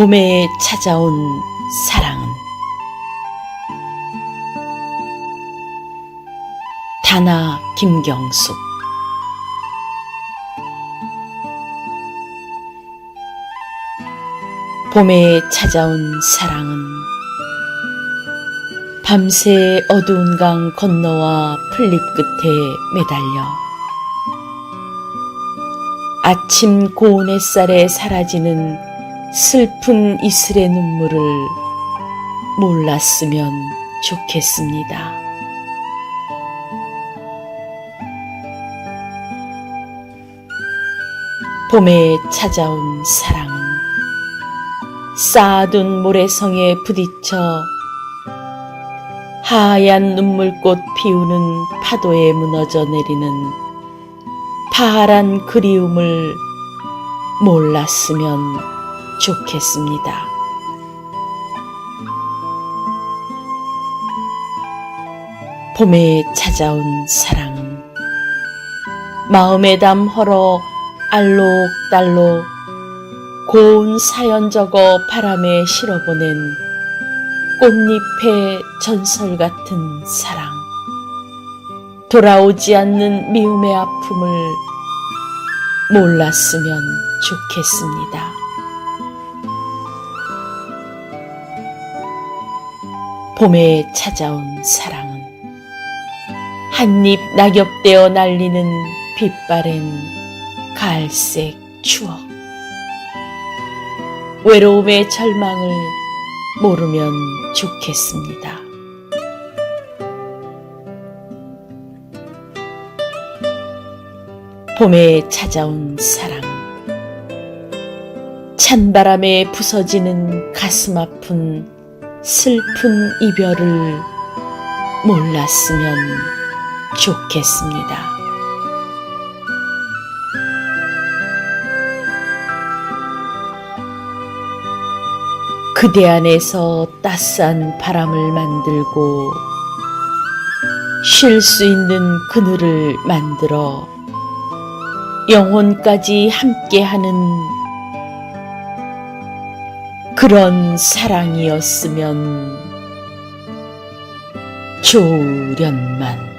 봄에 찾아온 사랑은 다나 김경숙. 봄에 찾아온 사랑은 밤새 어두운 강 건너와 풀잎 끝에 매달려 아침 고운 햇살에 사라지는 슬픈 이슬의 눈물을 몰랐으면 좋겠습니다. 봄에 찾아온 사랑은 쌓아둔 모래성에 부딪혀 하얀 눈물꽃 피우는 파도에 무너져 내리는 파란 그리움을 몰랐으면 좋겠습니다. 봄에 찾아온 사랑은 마음에 담 헐어 알록달록 고운 사연 적어 바람에 실어보낸 꽃잎의 전설 같은 사랑. 돌아오지 않는 미움의 아픔을 몰랐으면 좋겠습니다. 봄에 찾아온 사랑은 한입 낙엽되어 날리는 빛바랜 갈색 추억. 외로움의 절망을 모르면 좋겠습니다. 봄에 찾아온 사랑. 찬바람에 부서지는 가슴 아픈 슬픈 이별을 몰랐으면 좋겠습니다. 그대 안에서 따스한 바람을 만들고 쉴 수 있는 그늘을 만들어 영혼까지 함께하는 그런 사랑이었으면 좋으련만.